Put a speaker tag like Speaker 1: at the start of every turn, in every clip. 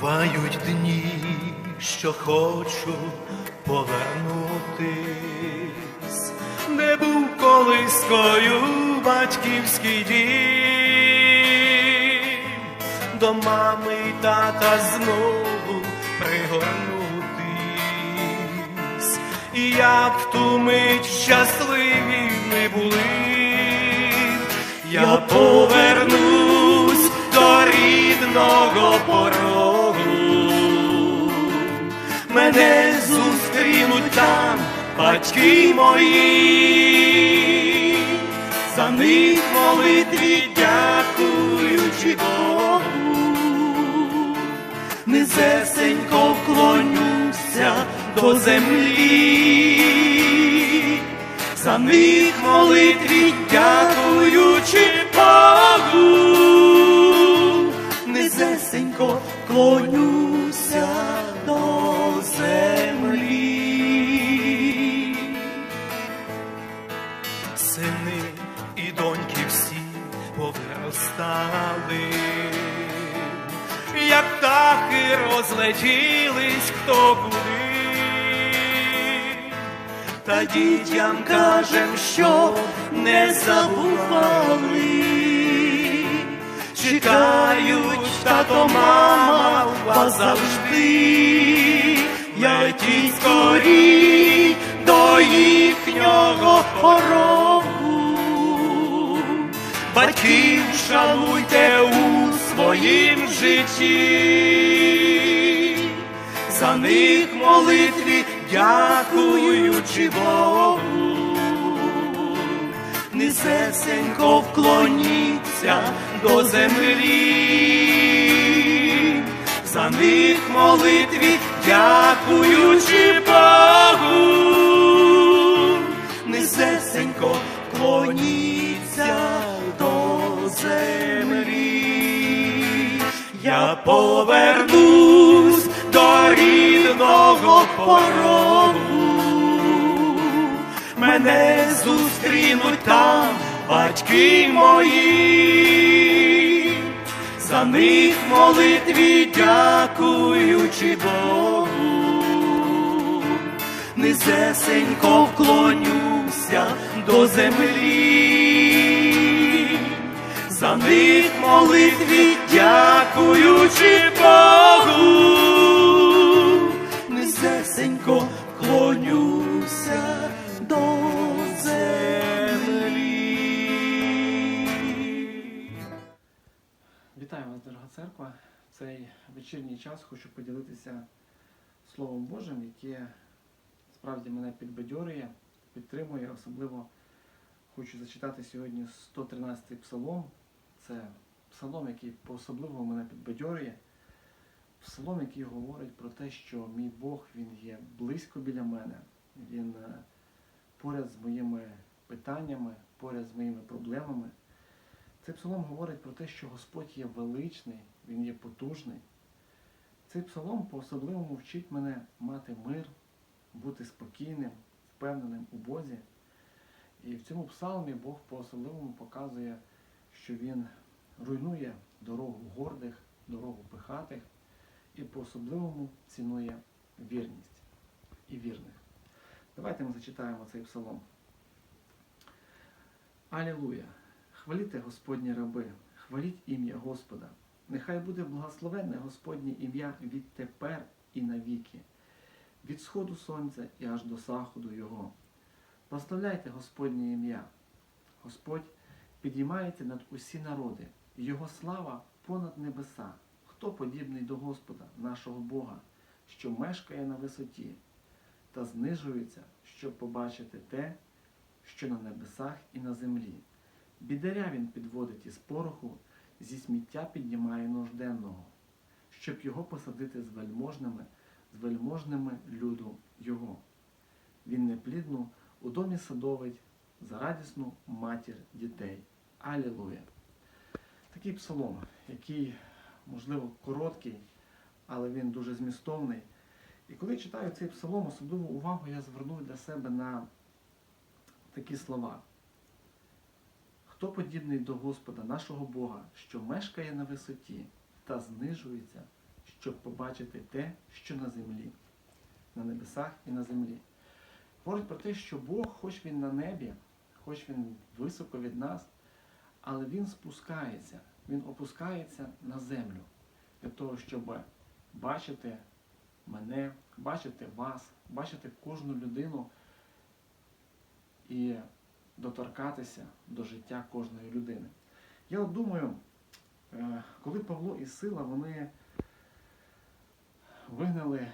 Speaker 1: Бувають дні, що хочу повернутись, не був колискою батьківський дім, до мами й тата знову пригорнутись, і як в ту мить щасливі ми були, я повернусь до рідного порогу, мене зустрінуть там батьки мої, за них молитві дякуючи Богу, низесенько вклонюся до землі, за них молитві дякуючи Богу, низесенько вклонюся птахи розлетілись хто куди. Та дітям кажем, що не забували, чекають тато, мама вас завжди, я йдіть скорій до їхнього порогу. Батьків шануйте у своїм житті, за них молитві дякуючи Богу, низесенько вклоніться до землі, за них молитві дякуючи Богу, порогу, мене зустрінуть там батьки мої, за них молитві дякуючи Богу, низесенько вклонюся до землі, за них молитві дякуючи Богу,
Speaker 2: Вітаю вас, дорога церква. В цей вечірній час хочу поділитися Словом Божим, яке справді мене підбадьорює, підтримує. Особливо хочу зачитати сьогодні 113-й псалом. Це псалом, який по-особливому мене підбадьорює. Псалом, який говорить про те, що мій Бог він є близько біля мене, він е, поряд з моїми питаннями, поряд з моїми проблемами. Цей псалом говорить про те, що Господь є величний, Він є потужний. Цей псалом по-особливому вчить мене мати мир, бути спокійним, впевненим у Бозі. І в цьому псалмі Бог по-особливому показує, що Він руйнує дорогу гордих, дорогу пихатих і по-особливому цінує вірність і вірних. Давайте ми зачитаємо цей псалом. Алілуя! Хваліте Господні раби, хваліть ім'я Господа. Нехай буде благословенне Господнє ім'я відтепер і навіки, від сходу сонця і аж до заходу Його. Прославляйте Господнє ім'я. Господь підіймається над усі народи, Його слава понад небеса. Хто подібний до Господа, нашого Бога, що мешкає на висоті, та знижується, щоб побачити те, що на небесах і на землі. Бідаря він підводить із пороху, зі сміття піднімає нужденного, щоб його посадити з вельможними, з вельможними люду його. Він неплідну у домі садовить за радісну матір дітей. Алілуя! Такий псалом, який, можливо, короткий, але він дуже змістовний. І коли читаю цей псалом, особливу увагу я звернув для себе на такі слова. Хто подібний до Господа, нашого Бога, що мешкає на висоті та знижується, щоб побачити те, що на землі, на небесах і на землі. Говорить про те, що Бог, хоч він на небі, хоч він високо від нас, але він спускається, він опускається на землю для того, щоб бачити мене, бачити вас, бачити кожну людину і доторкатися до життя кожної людини. Я от думаю, е, коли Павло і Сила вони вигнали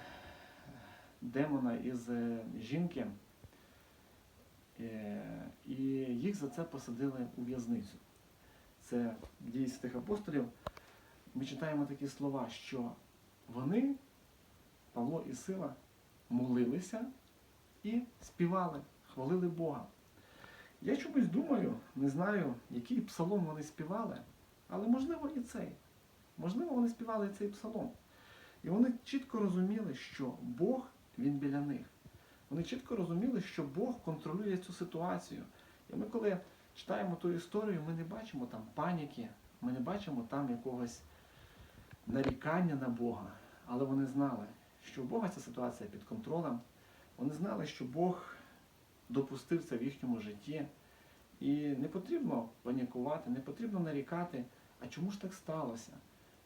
Speaker 2: демона із е, жінки, е, і їх за це посадили у в'язницю. Це дії святих апостолів. Ми читаємо такі слова, що вони, Павло і Сила, молилися і співали, хвалили Бога. Я чомусь думаю, не знаю, який псалом вони співали, але можливо і цей. Можливо, вони співали і цей псалом. І вони чітко розуміли, що Бог він біля них. Вони чітко розуміли, що Бог контролює цю ситуацію. І ми, коли читаємо ту історію, ми не бачимо там паніки, ми не бачимо там якогось нарікання на Бога. Але вони знали, що у Бога ця ситуація під контролем. Вони знали, що Бог допустив це в їхньому житті. І не потрібно панікувати, не потрібно нарікати, а чому ж так сталося?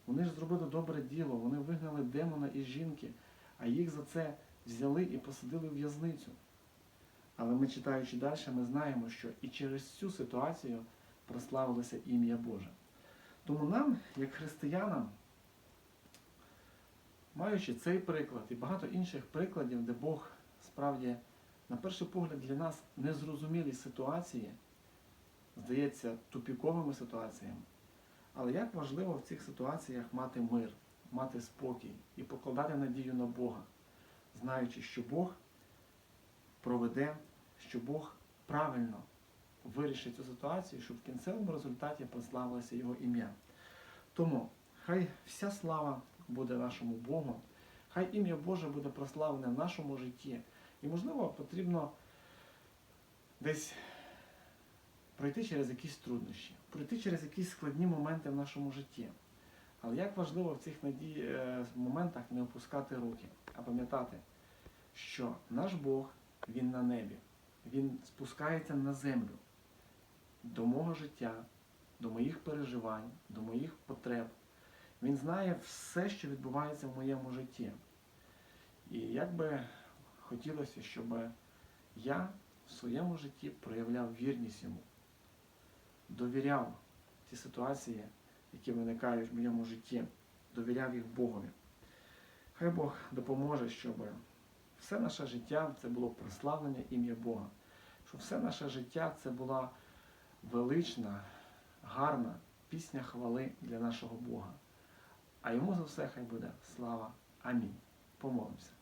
Speaker 2: Вони ж зробили добре діло, вони вигнали демона із жінки, а їх за це взяли і посадили в в'язницю. Але ми, читаючи далі, ми знаємо, що і через цю ситуацію прославилося ім'я Боже. Тому нам, як християнам, маючи цей приклад і багато інших прикладів, де Бог справді, на перший погляд, для нас незрозумілі ситуації, здається, тупіковими ситуаціями. Але як важливо в цих ситуаціях мати мир, мати спокій і покладати надію на Бога, знаючи, що Бог проведе, що Бог правильно вирішить цю ситуацію, щоб в кінцевому результаті прославилося Його ім'я. Тому хай вся слава буде нашому Богу, хай ім'я Боже буде прославлене в нашому житті. І, можливо, потрібно десь пройти через якісь труднощі, пройти через якісь складні моменти в нашому житті. Але як важливо в цих надій... е, моментах не опускати руки, а пам'ятати, що наш Бог, Він на небі, Він спускається на землю до мого життя, до моїх переживань, до моїх потреб. Він знає все, що відбувається в моєму житті. І як би хотілося, щоб я в своєму житті проявляв вірність йому, довіряв ті ситуації, які виникають в моєму житті, довіряв їх Богові. Хай Бог допоможе, щоб все наше життя це було прославлення ім'я Бога, щоб все наше життя це була велична, гарна пісня хвали для нашого Бога. А йому за все хай буде слава. Амінь. Помолимося.